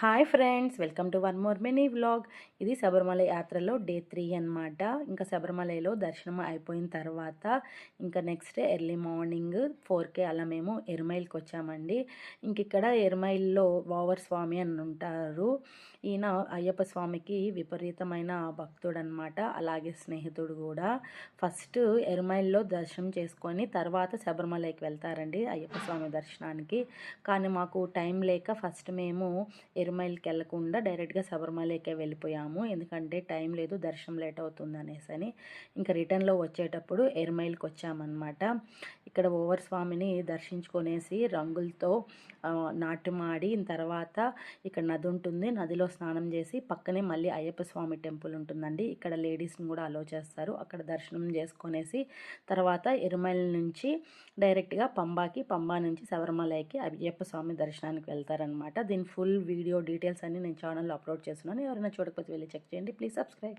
Hi friends welcome to one more mini vlog. ఇది శబరిమల యాత్రలో day three అనమాట ఇంకా శబరిమలలో దర్శనం అయిపోయిన తర్వాత ఇంకా నెక్స్ట్ డే ఎర్లీ మార్నింగ్ ఫోర్కే అలా మేము ఎరుమైల్కి వచ్చామండి. ఇంక ఇక్కడ ఎరుమైల్లో వావర్ స్వామి అని ఉంటారు. ఈయన అయ్యప్ప స్వామికి విపరీతమైన భక్తుడు అనమాట అలాగే స్నేహితుడు కూడా. ఫస్ట్ ఎరుమైల్లో దర్శనం చేసుకొని తర్వాత శబరిమలకి వెళ్తారండి అయ్యప్ప స్వామి దర్శనానికి. కానీ మాకు టైం లేక ఫస్ట్ మేము ఎరుమైల్కి వెళ్ళకుండా డైరెక్ట్గా శబరిమలకే వెళ్ళిపోయాము. ఎందుకంటే టైం లేదు దర్శనం లేట్ అవుతుంది అనేసి అని. ఇంకా రిటర్న్లో వచ్చేటప్పుడు ఎరుమైల్కి వచ్చామన్నమాట. ఇక్కడ ఓవర్ స్వామిని దర్శించుకొనేసి రంగులతో నాట్యమాడి తర్వాత ఇక్కడ నది ఉంటుంది. నదిలో స్నానం చేసి పక్కనే మళ్ళీ అయ్యప్ప స్వామి టెంపుల్ ఉంటుందండి. ఇక్కడ లేడీస్ని కూడా అలో చేస్తారు. అక్కడ దర్శనం చేసుకొనేసి తర్వాత ఎరుమైల్ నుంచి డైరెక్ట్గా పంబాకి పంబా నుంచి శబరిమలకి అయ్యప్ప స్వామి దర్శనానికి వెళ్తారనమాట దీని ఫుల్ వీడియో వీడియో డీటెయిల్స్ అన్ని నేను ఛానల్లో అప్లోడ్ చేస్తున్నాను. ఎవరైనా చూడకపోతే వెళ్ళి చెక్ చేయండి. Please subscribe.